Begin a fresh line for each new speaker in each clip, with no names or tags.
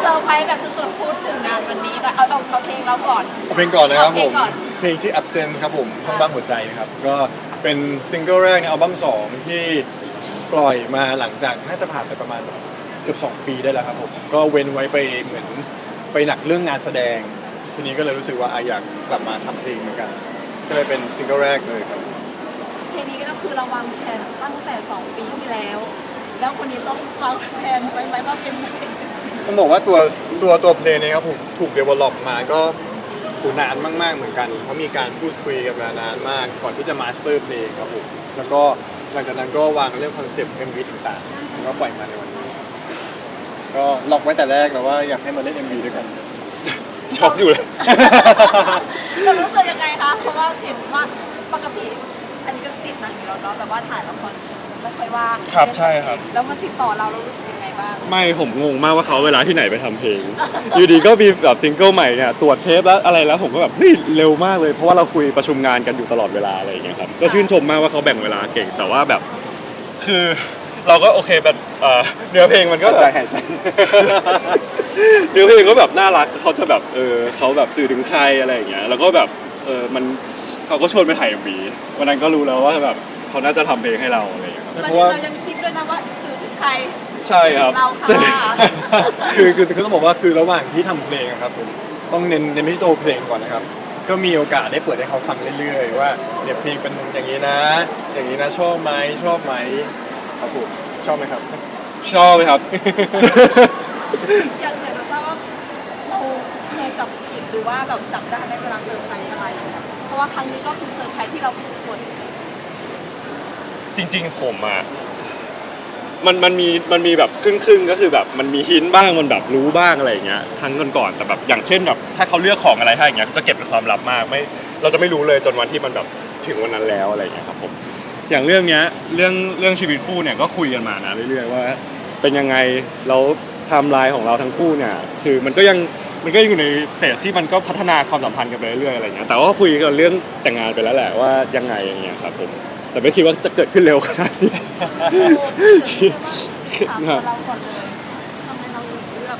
เซอร์ไพรส์แบบสุดๆพูดถึงงานวันนี้เอาเอาเอาเพลงเราก่อน
เอาเพลงก่อนเลยครับผม
เอาเพลงก่อน
เพลงชื่อ Absence ครับผมช่องบ้างหัวใจนะครับ ก็เป็นซิงเกิลแรกในอัลบั้มสองที่ปล่อยมาหลังจากน่าจะผ่านไปประมาณเกือบ2ปีได้แล้วครับผม ก็เว้นไว้ไปเหมือนไปหนักเรื่องงานแสดง ทีนี้ก็เลยรู้สึกว่าอะอยากกลับมาทำเพลงเหมือนกัน ก็เลยเป็นซิงเกิลแรกเลยครับ
เพลงนี้ก็คือเราวางแผนตั้งแต่2ปีที่แล้ว แล้วคนนี้ต้องวางแผนไว้ไหมว่าเป็นเพลง
ต้องบอกว่าตัวตัวตัวเพลงเนี้ครับผมถูกเดเวลลอปมาก็ถูนานมากๆเหมือนกันเพราะมีการพูดคุยกันมานานมากก่อนที่จะมาสเตอร์เพลงครับผมแล้วก็หลังจากนั้นก็วางเรื่องคอนเซปต์ MV ต่างๆแล้วก็ปล่อยมาในวันนี้ก็ล็อกไว้แต่แรกแล้วว่าอยากให้มาเล่น MV ด้วยกันช็อกอยู่เลย
เรารู้สึกยังไงคะเพราะว่าเห็นว่าปกติอันนี้ก็ติดหนังอยู่แล้วเนาะแต่ว่าถ่ายละครไม่ค่อยว่าง
ครับใช่ครับ
แล้วมันติดต่อเราเรารู้สึกยังไง บ้าง
ไม่ผมงงมากว่าเขาเวลาที่ไหนไปทำเพลง อยู่ดีก็มีแบบซิงเกิลใหม่เนี่ยตรวจเทปแล้วอะไรแล้วผมก็แบบเฮ้ยเร็วมากเลยเพราะว่าเราคุยประชุมงานกันอยู่ตลอดเวลาอะไรอย่างเงี้ยครับก็ชื่นชมมากว่าเขาแบ่งเวลาเก่งแต่ว่าแบบ คือเราก็โอเคแบบเอ่อเนื้อเพลงมันก็
ก็
แบ
ใจ
บ
หายใจ
เนื้อเพลงก็แบบน่ารักเขาจะแบบเออเขาแบบสื่อถึงใครอะไรอย่างเงี้ยแล้วก็แบบเออมันเขาก็ชวนไปถ่ายมีวันนั้นก็รู้แล้วว่าแบบเขาน่าจะทำเพลงให้เราอะไรอย่างเงี้ยครับ
มัน
เพราะว่า
เรายังคิดด้วยนะว่าสื่อถึงใคร
ใช่ครับ
เราค่ะ
คือคือคือต้องบอกว่าคือระหว่างที่ทำเพลงอะครับผมต้องเน้นเน้นไปที่ตัวเพลงก่อนนะครับ ก็มีโอกาสได้เปิดให้เขาฟังเรื่อยๆว่าเนี่ยเพลงเป็นอย่างนี้นะ อย่างนี้นะชอบไหมชอบไหมครับผมชอบไหมครับ
ชอบไหมครับ
อยากอยากจะทราบว่าเราเคยจับผิดหรือว่าแบบจับได้ไหมเวลาเซอร์ไพรส์อะไรอย่างเงี้ยเพราะว่าครั้งนี้ก็คือเซอร์ไพรส์ที่เราพูดคน
จริงๆผมอะ มันมันมีมันมีแบบครึ่งครึ่งๆก็คือแบบมันมีหินบ้างมันแบบรู้บ้างอะไรอย่างเงี้ยครั้งก่อนๆแต่แบบอย่างเช่นแบบถ้าเขาเลือกของอะไรให้อย่างเงี้ยจะเก็บเป็นความลับมากไม่เราจะไม่รู้เลยจนวันที่มันแบบถึงวันนั้นแล้วอะไรอย่างเงี้ยครับผมอย่างเรื่องเนี้ยเรื่องเรื่องชีวิตคู่เนี่ยก็คุยกันมานะเรื่อยๆว่า เป็นยังไงแล้วไทม์ไลน์ของเราทั้งคู่เนี่ยคือมันก็ยังมันก็ยังอยู่ในเฟสที่มันก็พัฒนาความสัมพันธ์กันไปเรื่อยๆอะไรเงี้ยแต่ว่าก็คุยกันเรื่องแต่งงานไปแล้วแหละว่ายังไงอย่างเงี้ยครับผม แต่ไม่คิดว่าจะเกิดขึ้นเร็วขนาดนี้
ถามตัวเราก่อนเลยทำไมเราถึงเลือก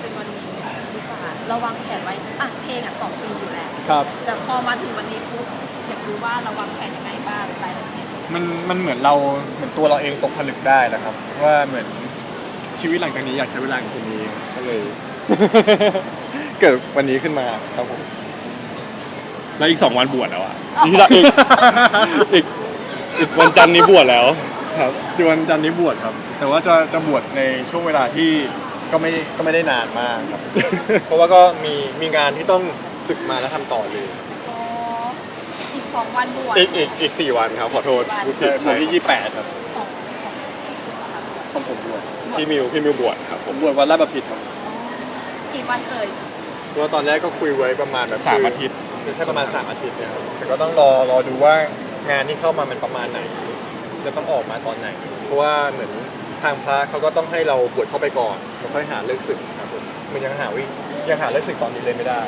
เป็นวันนี้ดีกว่าเราวางแผนไว้อะเพลงอะสองปีอยู่แล้ว
ครับ
แต่พอมาถึงวันนี้ปุ๊บอยากรู้ว่าเราวางแผนยังไงบ้างรายละเอียด
มันมันเหมือนเราเหมือนตัวเราเองตกผลึกได้แหละครับ ว่าเหมือนชีวิตหลังจากนี้อยากใช้เวลากับคนนี้ก็เลย เกิดวันนี้ขึ้นมาครับผม
แล้วอีกสองวันบวชแล้วอะอีกอีกอีกอีก วันจันทร์นี้บวชแล้วครับ
เดือนจันทร์นี้บวชครับ แต่ว่าจะจะบวชในช่วงเวลาที่ก็ไม่ก็ไม่ได้นานมากครับ เพราะว่าก็มีมีงานที่ต้องศึกมาแล้วทำต่อเลย
อ๋ออีกสองวันบวช
อีกอีกอีกสี่วันครับขอโทษพูดผิ
ใช่
ด
วัน
ใช่
ที่ยี่แปดครับ
ของของ
ของผมบวช
พี่มิวพี่มิวบวชครับผ
ผมมบวชวันราชบัณฑิตครับ
กี่วันเอ่ย
เพราะว่าตอนแรกก็คุยไว้ประมาณแบบ
สามอาทิตย์
คือแค่ประมาณสามอาทิตย์เนี่ยครับแต่ก็ต้องรอรอดูว่า งานที่เข้ามามันประมาณไหนจะต้องออกมาตอนไหน เพราะว่าเหมือนทางพระเขาก็ต้องให้เราบวชเข้าไปก่อนแล้วค่อยหาเลิกศึกครับผมมันยังหาวิยังหาเลิกศึกตอนนี้เลยไม่ได้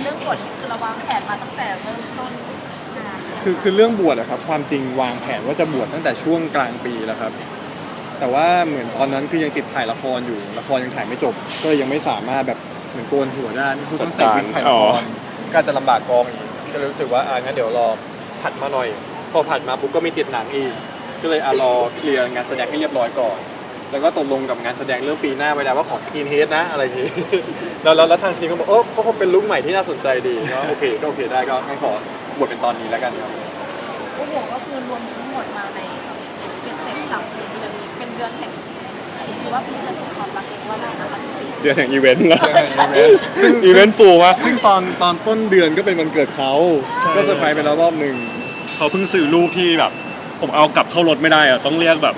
เรื่องบวชนี่คือเราวางแผนมาตั้งแต่เริ่มต้นงานเลย
คือคือเรื่องบวชอะครับความจริงวางแผนว่าจะบวชตั้งแต่ช่วงกลางปีแล้วครับ แต่ว่าเหมือนตอนนั้นคือยังติดถ่ายละครอยู่ละครยังถ่ายไม่จบ ก็เลยยังไม่สามารถแบบเหมือนโกนหัวได้คือต้องใส่วิกถ่ายละครก็จะลำบากกองอีก ก็เลยรู้สึกว่าอ่างั้นเดี๋ยวรอผัดมาหน่อย พอผัดมาปุ๊บก็มีติดหนังอีก ก็เลยอะรอเคลียร์งานแสดงให้เรียบร้อยก่อน แล้วก็ตกลงกับงานแสดงเรื่องปีหน้าไว้แล้วว่าขอสกินเฮดนะอะไรอย่างงี้ แล้วแล้วแล้วทางทีมก็บอกโอ้เขาคงเป็นลุคใหม่ที่น่าสนใจดีก็โอเคก็โอเคได้ก็งั้นขอบวชเป็นตอนนี้แล้วกันครับ
โอ้โหก็คือรวมทั้งหมดมาในเป็นเสร็จสับเดือนนี้เป็นเดือนแห่ง หรือว่าเป็นเดือนแห่งความรักเองว่าได้นะคะจริง
เดือนแห่งอีเวนต์แล้ว
ซึ่ง
อีเวนต์ฟูลมาก
ซึ่งตอนตอนต้นเดือนก็เป็นวันเกิดเขา ก็เซอร์ไพรส์ไปแล้วรอบหนึ่ง
เขาเพิ่งซื้อรูปที่แบบ ผมเอากลับเข้ารถไม่ได้อะต้องเรียกแบบ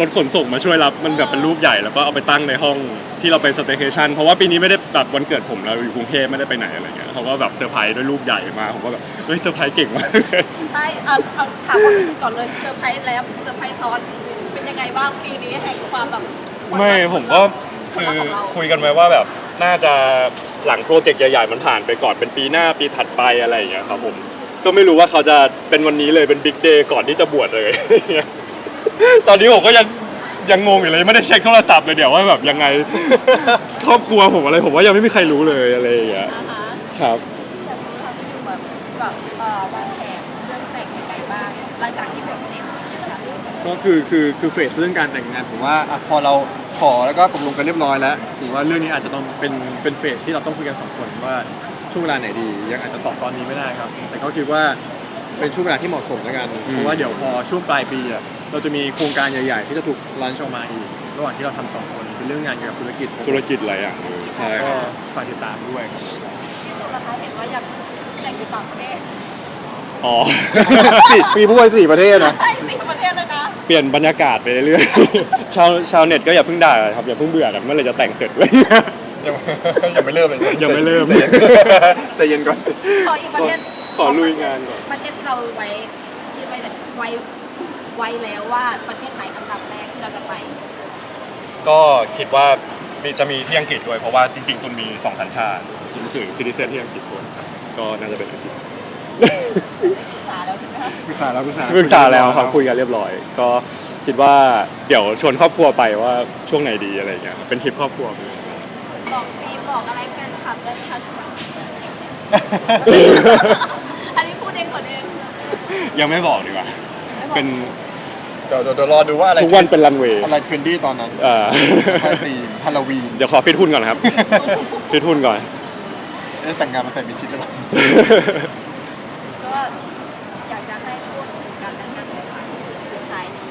รถขนส่งมาช่วยรับมันแบบเป็นรูปใหญ่แล้วก็เอาไปตั้งในห้องที่เราไปสเตย์เคชันเพราะว่าปีนี้ไม่ได้แบบวันเกิดผมเราอยู่กรุงเทพไม่ได้ไปไหนอะไรเงี้ยเขาก็แบบเซอร์ไพรส์ด้วยรูปใหญ่มากผมก็แบบเฮ้ยเซอร์ไพรส์เก่งมาก
ๆใช่เอาเอาถามความรู้สึกก่อนเลยเซอร์ไพรส์แล้วเซอร์ไพรส์ซ้อนเป็น ยังไงบ้างปีนี้แห่งความแบบ
ไม่ผมก็คือคุยกันไว้ว่าแบบน่าจะหลังโปรเจกต์ใหญ่ๆมันผ่านไปก่อนเป็นปีหน้าปีถัดไปอะไรอย่างเงี้ยครับผมก็ไม่รู้ว่าเขาจะเป็นวันนี้เลยเป็นบิ๊กเดย์ก่อนที่จะบวชเลย ตอนนี้ผมก็ยังยังงงอยู่เลยไม่ได้เช็คโทรศัพท์เลยเดี๋ยวว่าแบบยังไง ครอบครัวผมอะไรผมว่ายังไม่มีใครรู้เลยอะไรอย่างเงี้ย
อ่าฮะ
ครับ
แต่คุณทำอยู่แบบแบบเอ่อวางแผนเรื่องแต่งยังไงบ้างหลังจากที่บวชเสร็จนะคะ
ก็คือคือคือเฟสเรื่องการแต่งงานผมว่าอะพอเราขอแล้วก็ตกลงกันเรียบร้อยแล้วผมว่าเรื่องนี้อาจจะต้องเป็นเป็นเฟสที่เราต้องคุยกันสองคนว่าช่วงเวลาไหนดียังอาจจะตอบตอนนี้ไม่ได้ครับ แต่ก็คิดว่าเป็นช่วงเวลาที่เหมาะสมแล้วกัน
อืม
เพราะว่าเดี๋ยวพอช่วงปลายปีอะเราจะมีโครงการใหญ่ ๆ ที่จะถูกรันชออกมาอีกระหว่างที่เราทำสองคนเป็นเรื่องงานเกี่ยวกับธุรกิจ
ธุรกิจอะไรอะเออใช่
ก็ฝากติดตามด้วยครับ
ที่สุดนะคะเห็นว่าอยากแต่งอยู่ต่างประเทศ
อ๋อ
สี่ปีพูดไปสี่ประเทศนะ
ใช่สิประเทศเลยนะ
เปลี่ยนบรรยากาศไปเรื่อยๆ ชาวชาวเน็ตก็อย่าเพิ่งด่าครับอย่าเพิ่งเบื่อกันเมื่อไหรจะแต่งเสร็จเลย
ยังยังไม่เริ่มเลย
ยังไม่เริ่ม
ใจย็นใจเย็นก่อน
ขออีกประเทศ
ขอลุยงานก่อน
ประเทศที่เราไว้คิดไว้ไว้ไว้แล้วว่าประเทศไหนอันดับแรกที่เราจะไป
ก็คิดว่ามีจะมีที่อังกฤษด้วยเพราะว่าจริงๆตุนมีสองสัญชาติรู้สึกซิติเซนที่อังกฤษด้วยครับก็น่าจะเป็นอังกฤษ
ศึกษาแล้วใช่ไหมคะ
ปรึกษาแล้วปรึกษา
ปรึกษาแล้วครับคุยกันเรียบร้อย ก็คิดว่าเดี๋ยวชวนครอบครัวไปว่าช่วงไหนดีอะไรอย่างเงี้ยเป็นทริปครอบครัว
บอกฟีบอกอะไรแฟนคลับได้ไหมคะอันนี้พูดเองก่อนเอง
ยังไม่บอกดีกว่า
ไม่บอก
เป็น
เดี๋ยวเดี๋ยวเดี๋ยวรอดูว่าอะไร
ทุกวันเป็นรันเวย์
อะไรเทรนดี้ตอนนั้น
เอ่อ
ค่อยตีฮาโลวีน
เดี๋ยวขอฟิตหุ้นก่อนนะครับฟิตหุ้นก่อน
เอ๊ะแต่งงานมาใส่มิดชิดหรือเปล่า
ก็อยากจะให้พูดถึงกันและกันในวันสุดท้ายนี้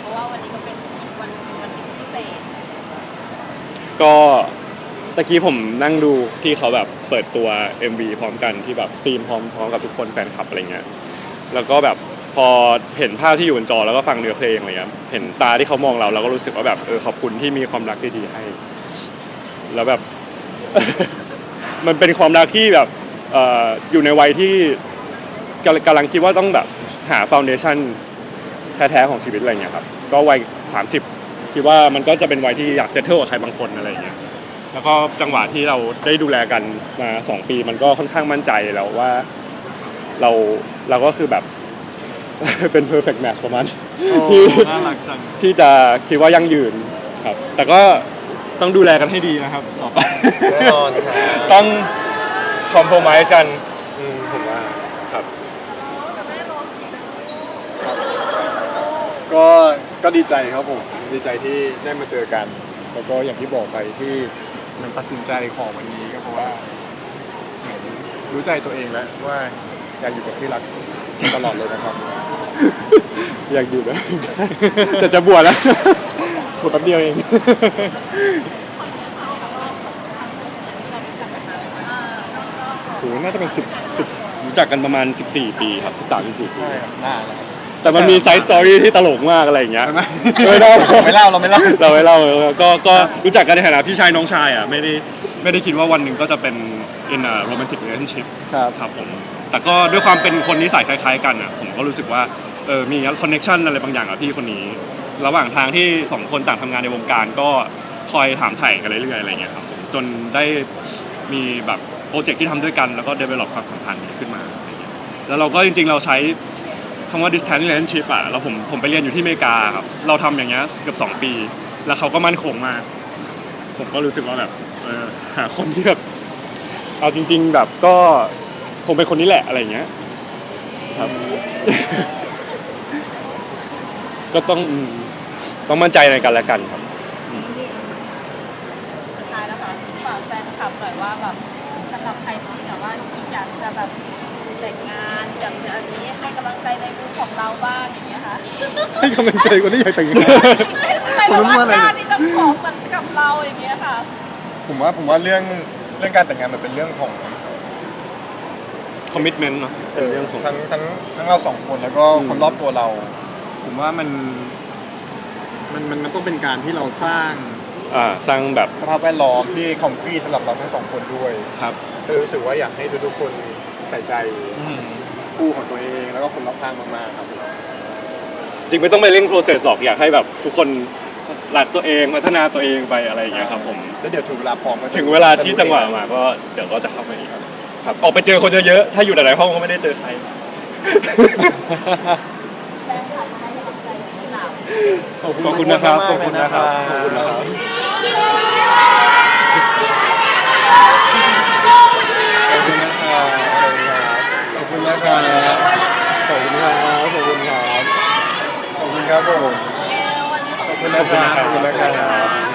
เพราะ ว่าวันนี้ก็เป็นอีกวันหนึงเป็นวันที่พิเศษ
ก็ตะกี้ผมนั่งดูที่เขาแบบเปิดตัว MV พร้อมกันที่แบบสตรีมพร้อมพร้อมกับทุกคนแฟนคลับอะไรเงี้ยแล้วก็แบบพอเห็นภาพที่อยู่บนจอแล้วก็ฟังเนื้อเพลงอะไรเงี้ยเห็นตาที่เขามองเราเราก็รู้สึกว่าแบบเออขอบคุณที่มีความรักที่ดีให้ แล้วแบบ มันเป็นความรักที่แบบเอ่ออยู่ในวัยที่กำลังกำลังคิดว่าต้องแบบหาฟ u n เดชั่นแท้ๆของชีวิตอะไรเงี้ยครับ ก็วัย 30 คิดว่ามันก็จะเป็นวัยที่อยากเซตเทิลกับใครบางคนอะไรเงี้ยแล้วก็จังหวะที่เราได้ดูแลกันมาสองปี มันก็ค่อนข้างมั่นใจแล้วว่าเราเราก็คือแบบ เป็น perfect match ประมาณที่
น่ารักจัง
ที่จะคิดว่ายั่งยืนครับ แต่ก็ต้องดูแลกันให้ดีนะครับต่อไป
แน่นอนครับ
ต้องคอมโพม s e กันอืมผมว่าครับ
ก็ก็ดีใจครับผมดีใจที่ได้มาเจอกัน แล้วก็อย่างที่บอกไปที่มันตัดสินใจของวันนี้ก็เพราะว่าเหมือนรู้ใจตัวเองแล้วว่าอยากอยู่กับที่รักตลอดเลยนะครับ
อยากอยู่นะแต่จะบวชแล้ว
พูดแป๊บเดียวเอง โหน่าจะเป็นสิบสิบ
รู้จักกันประมาณ 14 ปีครับ13 14ปี
ใช่ครับหน้าแล้วครับ
แต่มันมีไซส์สตอรี่ที่ตลกมากอะไรอย่างเงี้ย
ไม่
ไม่เล่า
ไม่เล่าเราไม่เล่า
เราไม่เล่าก็ก็รู้จักกันในฐานะพี่ชายน้องชายอะไม่ได้ไม่ได้คิดว่าวันหนึ่งก็จะเป็น in a romantic relationship
ครับ
ครับผมแต่ก็ด้วยความเป็นคนนิสัยคล้าย ๆ กันอะผมก็รู้สึกว่าเออมีคอนเน็ชันอะไรบางอย่างกับพี่คนนี้ ระหว่างทางที่สองคนต่างทำงานในวงการก็คอยถามไถ่กันเรื่อยๆอะไรเงี้ยครับผมจนได้มีแบบโปรเจกต์ที่ทำด้วยกันแล้วก็ develop ความสัมพันธ์นี้ขึ้นมาอะไรเงี้ยแล้วเราก็จริงๆเราใช้คำว่า distance relationship อะแล้วผมผมไปเรียนอยู่ที่อเมริกาครับเราทำอย่างเงี้ยเกือบสองปี แล้วเขาก็มั่นคงมาก ผมก็รู้สึกว่าแบบเออหาคนที่แบบเอาจริง ๆ แบบก็คงเป็นคนนี้แหละอะไรเงี้ยครับ ก็ต้องอืมต้องมั่นใจในกันและกันครับ
สุดท้ายแล้วค่ะฝากแฟนคลับหน่อยว่าแบบสำหรับใครที่แบบว่าอยากจะแบบ แต่งงานอยากจะอันนี้ให้กำลังใจในมุมของเราบ้างอย่างเงี้ยค่ะ
ให้กำลังใจคนที่อยากแต่งงาน
ใครแบบว่ากล้าที่จะขอเหมือนกับเราอย่างเงี้ยค่ะ
ผมว่าผมว่าเรื่องเรื่องการแต่งงานมันเป็นเรื่องของ
คอมมิชเมนต์เนาะเป็นเรื่องของ
ทั้งทั้งทั้งเราสองคนแล้วก็
อืม
คนรอบตัวเรา ผมว่ามันมันมันมันต้องเป็นการที่เราสร้าง
อ่าสร้างแบบ
สภาพแวดล้อมที่คอมฟรีสำหรับเราทั้งสองคนด้วย
ครับ
ก็เลยรู้สึกว่าอยากให้ทุกๆคน ใส่ใจคู่ของตัวเองแล้วก็คนรอบข้างมากๆครับ
จริงไม่ต้องไปเร่งโปรเซสหรอกอยากให้แบบทุกคนหลักตัวเองพัฒนาตัวเองไปอะไรอย่างเงี้ยครับผม
แล้วเดี๋ยวถึงเวลาพร้อมก็
ถึงเวลาที่จังหวะมาก็เดี๋ยวก็จะเข้ามาอีกครับออกไปเจอคนเยอะๆถ้าอยู่หลายๆห้องก็ไม่ได้เจอใคร
ขอบ
คุณนะครับขอบคุณนะครับขอบคุณนะครับ
ครับผม
ขอบคุณนะครับ
ขอบคุณนะครับ